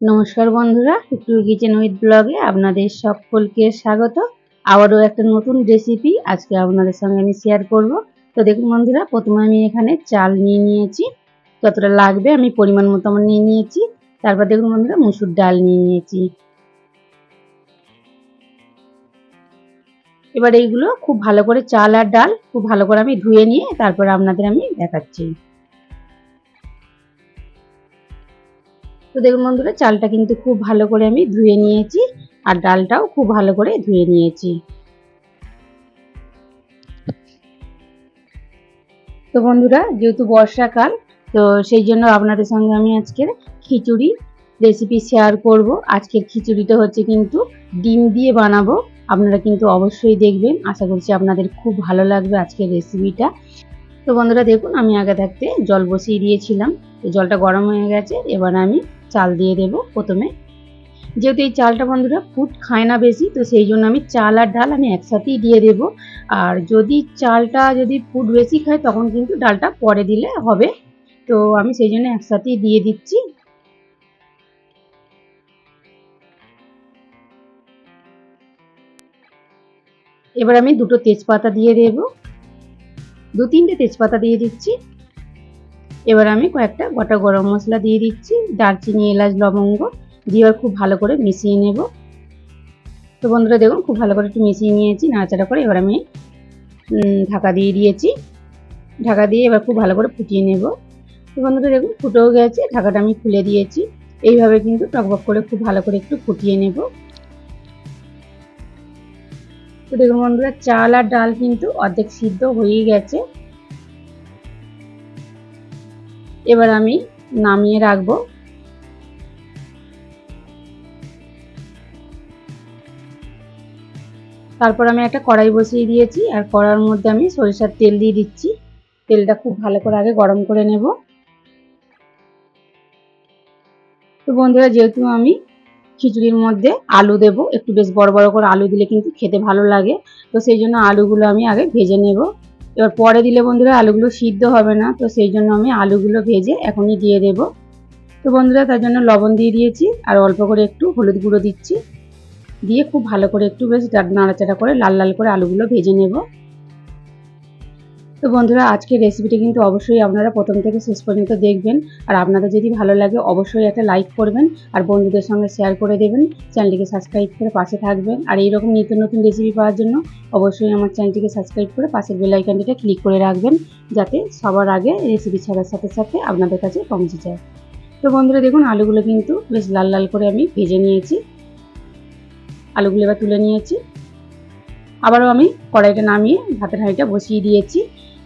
নমস্কার বন্ধুরা একটু কিচেন উইথ ব্লগে আপনাদের সকলকে স্বাগত। আবারও একটা নতুন রেসিপি আজকে আপনাদের সঙ্গে আমি শেয়ার করব। তো দেখুন বন্ধুরা, প্রথমে আমি এখানে চাল নিয়ে নিয়েছি। যতটা লাগবে আমি পরিমাণ মতো আমার নিয়ে নিয়েছি। তারপর দেখুন বন্ধুরা, মুসুর ডাল নিয়ে নিয়েছি। এবার এইগুলো খুব ভালো করে চাল আর ডাল খুব ভালো করে আমি ধুয়ে নিয়ে তারপর আপনাদের আমি দেখাচ্ছি। তো দেখুন বন্ধুরা চালটা কিন্তু খুব ভালো করে আমি ধুয়ে নিয়েছি আর ডালটাও খুব ভালো করে ধুয়ে নিয়েছি। তো বন্ধুরা, যেহেতু বর্ষাকাল, তো সেই জন্য আপনাদের সঙ্গে আমি আজকের খিচুড়ি রেসিপি শেয়ার করব। আজকের খিচুড়িটা হচ্ছে কিন্তু ডিম দিয়ে বানাবো। আপনারা কিন্তু অবশ্যই দেখবেন। আশা করছি আপনাদের খুব ভালো লাগবে আজকের রেসিপিটা তো বন্ধুরা, দেখুন, আমি আগে থাকতে জল বসিয়ে দিয়েছিলাম। তো জলটা গরম হয়ে গেছে। এবার আমি চাল দিয়ে দেব প্রথমে। যেহেতু এই চালটা বন্ধুরা ফুট খায় না বেশি, তো সেই জন্য আমি চাল আর ডাল আমি একসাথেই দিয়ে দেব। আর যদি চালটা যদি ফুট বেশি খায়, তখন কিন্তু ডালটা পরে দিলে হবে। তো আমি সেই জন্য একসাথেই দিয়ে দিচ্ছি। এবার আমি দুটো তেজপাতা দিয়ে দেব। দু তিনটে তেজপাতা দিয়ে দিচ্ছি। এবার আমি কয়েকটা গোটা গরম মশলা দিয়ে দিচ্ছি, দারচিনি, এলাচ, লবঙ্গ দিয়ে খুব ভালো করে মিশিয়ে নেব। তো বন্ধুরা দেখুন, খুব ভালো করে একটু মিশিয়ে নিয়েছি, নাড়াচাড়া করে এবার আমি ঢাকা দিয়ে দিয়েছি। ঢাকা দিয়ে এবার খুব ভালো করে ফুটিয়ে নেব। তো বন্ধুরা দেখুন, ফুটেও গেছে, ঢাকাটা আমি খুলে দিয়েছি। এইভাবে কিন্তু টকবক করে খুব ভালো করে একটু ফুটিয়ে নেব। তো দেখুন বন্ধুরা, চাল আর ডাল কিন্তু অর্ধেক সিদ্ধ হয়েই গেছে। এবার আমি নামিয়ে রাখব। তারপর আমি একটা কড়াই বসিয়ে দিয়েছি, আর কড়ার মধ্যে আমি সরিষার তেল দিয়ে দিচ্ছি। তেলটা খুব ভালো করে আগে গরম করে নেব। তো বন্ধুরা, যেহেতু আমি খিচুড়ির মধ্যে আলু দেব, একটু বেশ বড় বড় করে আলু দিলে কিন্তু খেতে ভালো লাগে। তো সেই জন্য আলুগুলো আমি আগে ভেজে নেব। এবার পরে দিলে বন্ধুরা আলুগুলো সিদ্ধ হবে না, তো সেই জন্য আমি আলুগুলো ভেজে এখনই দিয়ে দেব। তো বন্ধুরা তার জন্য লবণ দিয়ে দিয়েছি, আর অল্প করে একটু হলুদ গুঁড়ো দিচ্ছি। দিয়ে খুব ভালো করে একটু বেশ নাড়াচাড়া করে লাল লাল করে আলুগুলো ভেজে নেব। তো বন্ধুরা, আজকের রেসিপিটি কিন্তু অবশ্যই আপনারা প্রথম থেকে শেষ পর্যন্ত দেখবেন। আর আপনাদের যদি ভালো লাগে, অবশ্যই একটা লাইক করবেন আর বন্ধুদের সঙ্গে শেয়ার করে দেবেন। চ্যানেলটিকে সাবস্ক্রাইব করে পাশে থাকবেন। আর এইরকম নিত্য নতুন রেসিপি পাওয়ার জন্য অবশ্যই আমার চ্যানেলটিকে সাবস্ক্রাইব করে পাশের বেল আইকনটিতে ক্লিক করে রাখবেন, যাতে সবার আগে রেসিপি ছাড়ার সাথে সাথে আপনাদের কাছে পৌঁছে যায়। তো বন্ধুরা, দেখুন, আলুগুলো কিন্তু বেশ লাল লাল করে আমি ভেজে নিয়েছি। আলুগুলো এবার তুলে নিয়েছি। আবারও আমি কড়াইটা নামিয়ে ভাতের হাঁড়িটা বসিয়ে দিয়েছি।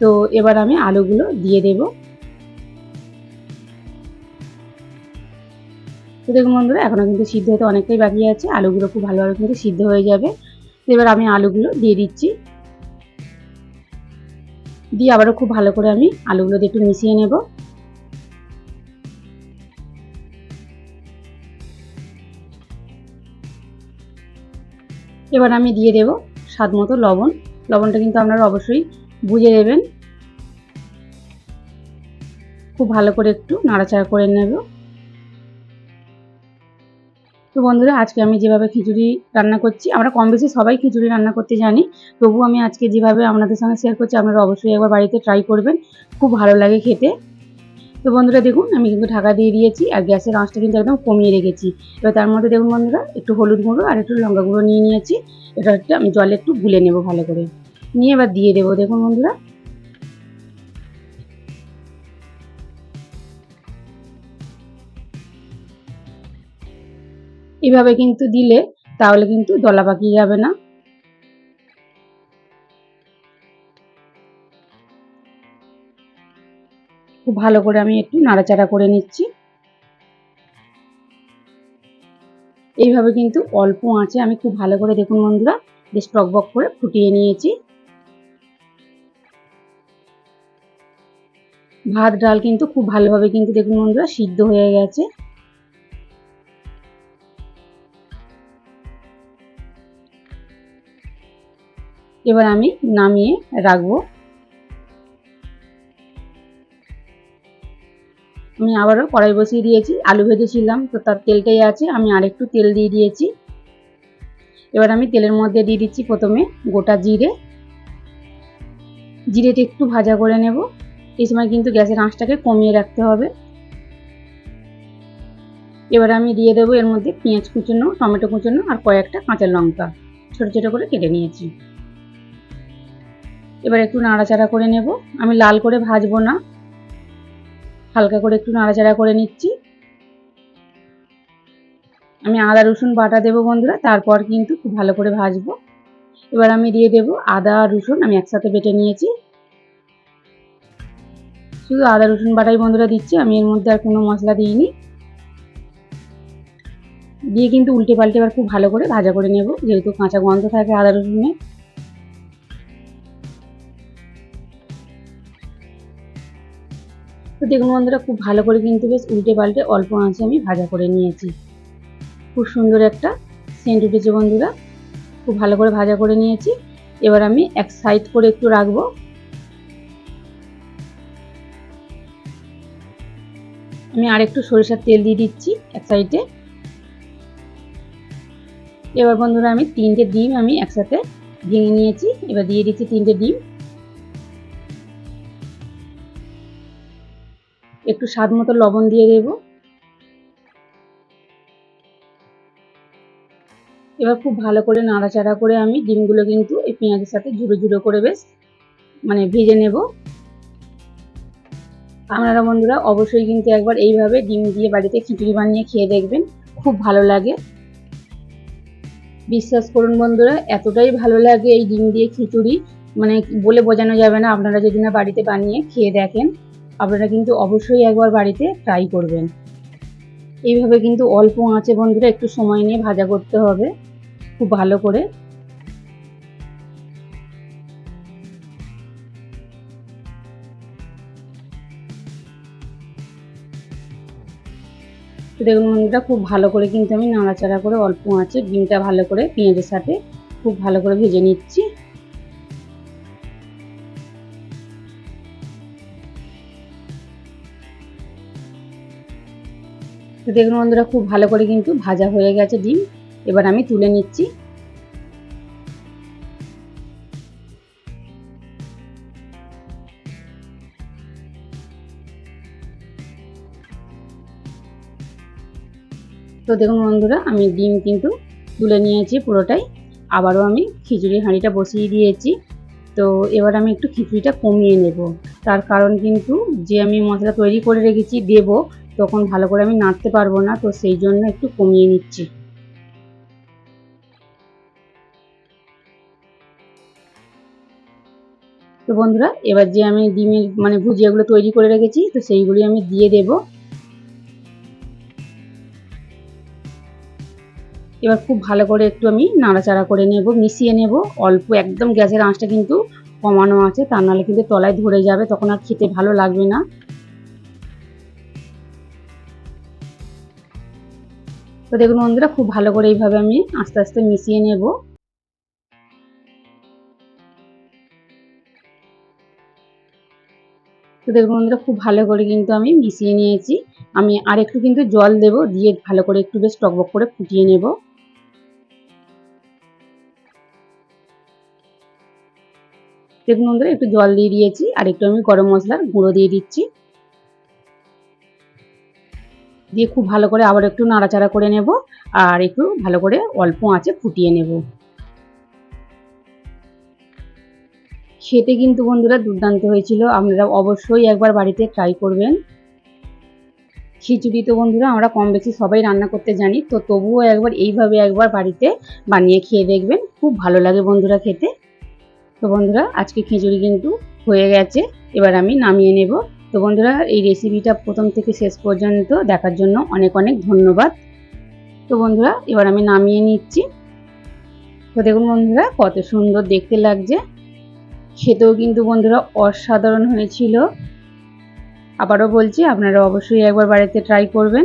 তো এবার আমি আলুগুলো দিয়ে দেব। তো দেখুন বন্ধুরা এখনও কিন্তু সিদ্ধ হতে অনেকটাই বাকি আছে। আলুগুলো খুব ভালোভাবে কিন্তু সিদ্ধ হয়ে যাবে। তো এবার আমি আলুগুলো দিয়ে দিচ্ছি। দিয়ে আবারও খুব ভালো করে আমি আলুগুলো দিয়ে একটু মিশিয়ে নেব। এবার আমি দিয়ে দেব স্বাদ মতো লবণ। লবণটা কিন্তু আপনারা অবশ্যই বুঝে দেবেন খুব ভালো করে একটু নাড়াচাড়া করে নেব। তো বন্ধুরা, আজকে আমি যেভাবে খিচুড়ি রান্না করছি, আমরা কম বেশি সবাই খিচুড়ি রান্না করতে জানি। তবু আমি আজকে যেভাবে আপনাদের সঙ্গে শেয়ার করছি, আপনারা অবশ্যই একবার বাড়িতে ট্রাই করবেন। খুব ভালো লাগে খেতে। তো বন্ধুরা, দেখুন, আমি কিন্তু ঢাকা দিয়ে দিয়েছি আর গ্যাসের আঁচটা কিন্তু একদম কমিয়ে রেখেছি। এবার তার মধ্যে দেখুন বন্ধুরা, একটু হলুদ গুঁড়ো আর একটু লঙ্কা গুঁড়ো নিয়ে নিয়েছি। এটা আমি জলে একটু গুলে নেব ভালো করে। নিয়ে এবার দিয়ে দেবো, দেখুন বন্ধুরা। এভাবে কিন্তু দিলে তাহলে কিন্তু দলা পাকিয়ে যাবে না। খুব ভালো করে আমি একটু নাড়াচাড়া করে নিচ্ছি। এইভাবে কিন্তু অল্প আঁচে আমি খুব ভালো করে, দেখুন বন্ধুরা, বেশ টকবক করে ফুটিয়ে নিয়েছি। ভাত, ডাল কিন্তু খুব ভালোভাবে কিন্তু দেখুন বন্ধুরা সিদ্ধ হয়ে গেছে। এবার আমি নামিয়ে রাখব। আমি আবারও কড়াই বসিয়ে দিয়েছি, আলু ভেজেছিলাম, তো তার তেলটাই আছে, আমি আরেকটু তেল দিয়ে দিয়েছি। এবার আমি তেলের মধ্যে দিয়ে দিচ্ছি প্রথমে গোটা জিরে। জিরেটা একটু ভাজা করে নেব। এই সময় কিন্তু গ্যাসের আঁচটাকে কমিয়ে রাখতে হবে। এবার আমি দিয়ে দেবো এর মধ্যে পেঁয়াজ কুচনো, টমেটো কুচনো আর কয়েকটা কাঁচা লঙ্কা। ছোটো ছোটো করে কেটে নিয়েছি। এবার একটু নাড়াচাড়া করে নেব। আমি লাল করে ভাজবো না। হালকা করে একটু নাড়াচাড়া করে নিচ্ছি। আমি আদা, রসুন বাটা দেবো বন্ধুরা, তারপর কিন্তু খুব ভালো করে ভাজবো। এবার আমি দিয়ে দেবো আদা আর রসুন আমি একসাথে বেটে নিয়েছি। শুধু আদা, রসুন বাটাই বন্ধুরা দিচ্ছি। আমি এর মধ্যে আর কোনো মশলা দিইনি। দিয়ে কিন্তু উল্টে পাল্টে এবার খুব ভালো করে ভাজা করে নেব। যেহেতু কাঁচা গন্ধ থাকে আদা, রসুনে। তো দেখুন বন্ধুরা, খুব ভালো করে কিন্তু বেশ উল্টে পাল্টে অল্প আঁচে আমি ভাজা করে নিয়েছি। খুব সুন্দর একটা সেন্ট উঠেছে বন্ধুরা। খুব ভালো করে ভাজা করে নিয়েছি। এবার আমি এক সাইড করে একটু রাখব। আমি আরেকটু সরিষার তেল দিয়ে দিচ্ছি এক সাইডে। এবার বন্ধুরা আমি তিনটে ডিম আমি একসাথে ভেঙে নিয়েছি। এবার দিয়ে দিচ্ছি তিনটে ডিম। একটু স্বাদ মতো লবণ দিয়ে দেব। এবার খুব ভালো করে নাড়াচাড়া করে আমি ডিমগুলো কিন্তু এই পেঁয়াজের সাথে জুড়ো জুড়ো করে বেশ মানে ভেজে নেব। আপনারা বন্ধুরা অবশ্যই কিন্তু একবার এইভাবে ডিম দিয়ে বাড়িতে খিচুড়ি বানিয়ে খেয়ে দেখবেন। খুব ভালো লাগে। বিশ্বাস করুন বন্ধুরা, এতটাই ভালো লাগে এই ডিম দিয়ে খিচুড়ি। মানে বলে বোঝানো যাবে না আপনারা যদি না বাড়িতে বানিয়ে খেয়ে দেখেন। আপনারা কিন্তু অবশ্যই একবার বাড়িতে ট্রাই করবেন। এইভাবে কিন্তু অল্প আঁচে বন্ধুরা একটু সময় নিয়ে ভাজা করতে হবে। খুব ভালো করে। তো দেখুন বন্ধুরা খুব ভালো করে কিন্তু আমি নাড়াচাড়া করে অল্প আঁচে ডিমটা ভালো করে পেঁয়াজের সাথে খুব ভালো করে ভেজে নিচ্ছি। তো দেখুন বন্ধুরা, খুব ভালো করে কিন্তু ভাজা হয়ে গেছে ডিম। এবার আমি তুলে নিচ্ছি। তো দেখুন বন্ধুরা, আমি ডিম কিন্তু তুলে নিয়েছি পুরোটাই। আবারও আমি খিচুড়ি হাঁড়িটা বসিয়ে দিয়েছি। তো এবার আমি একটু খিচুড়িটা কমিয়ে নেব। তার কারণ কিন্তু যে আমি মশলা তৈরি করে রেখেছি দেব, তখন ভালো করে আমি নাড়তে পারব না, তো সেই জন্য একটু কমিয়ে নিচ্ছি। তো বন্ধুরা, এবার যে আমি ডিমের মানে ভুজিয়াগুলো তৈরি করে রেখেছি, তো সেইগুলি আমি দিয়ে দেব। এবার খুব ভালো করে একটু আমি নাড়াচাড়া করে নেব, মিশিয়ে নেব। অল্প একদম গ্যাসের আঁচটা কিন্তু কমানো আছে তা নাহলে কিন্তু তলায় ধরে যাবে, তখন আর খেতে ভালো লাগবে না। তো দেখুন বন্ধুরা, খুব ভালো করে এইভাবে আমি আস্তে আস্তে মিশিয়ে নেব। তো দেখুন বন্ধুরা, খুব ভালো করে কিন্তু আমি মিশিয়ে নিয়েছি। আমি আর একটু কিন্তু জল দেব, দিয়ে ভালো করে একটু বেশ টকবক করে ফুটিয়ে নেব। দেখুন বন্ধুরা, একটু জল দিয়ে দিয়েছি, আর একটু আমি গরম মশলার গুঁড়ো দিয়ে দিচ্ছি। দিয়ে খুব ভালো করে আবার একটু নাড়াচাড়া করে নেব, আর একটু ভালো করে অল্প আঁচে ফুটিয়ে নেব। খেতে কিন্তু বন্ধুরা দুর্দান্ত হয়েছিল, আপনারা অবশ্যই একবার বাড়িতে ট্রাই করবেন। খিচুড়ি তো বন্ধুরা আমরা কম বেশি সবাই রান্না করতে জানি, তো তবুও একবার এইভাবে একবার বাড়িতে বানিয়ে খেয়ে দেখবেন, খুব ভালো লাগে বন্ধুরা খেতে। তো বন্ধুরা, আজকে খিচুড়ি কিন্তু হয়ে গেছে। এবার আমি নামিয়ে নেব। তো বন্ধুরা, এই রেসিপিটা প্রথম থেকে শেষ পর্যন্ত দেখার জন্য অনেক অনেক ধন্যবাদ। তো বন্ধুরা, এবার আমি নামিয়ে নিচ্ছি। তো দেখুন বন্ধুরা, কত সুন্দর দেখতে লাগছে। খেতেও কিন্তু বন্ধুরা অসাধারণ হয়েছিল। আবারও বলছি, আপনারা অবশ্যই একবার বাড়িতে ট্রাই করবেন।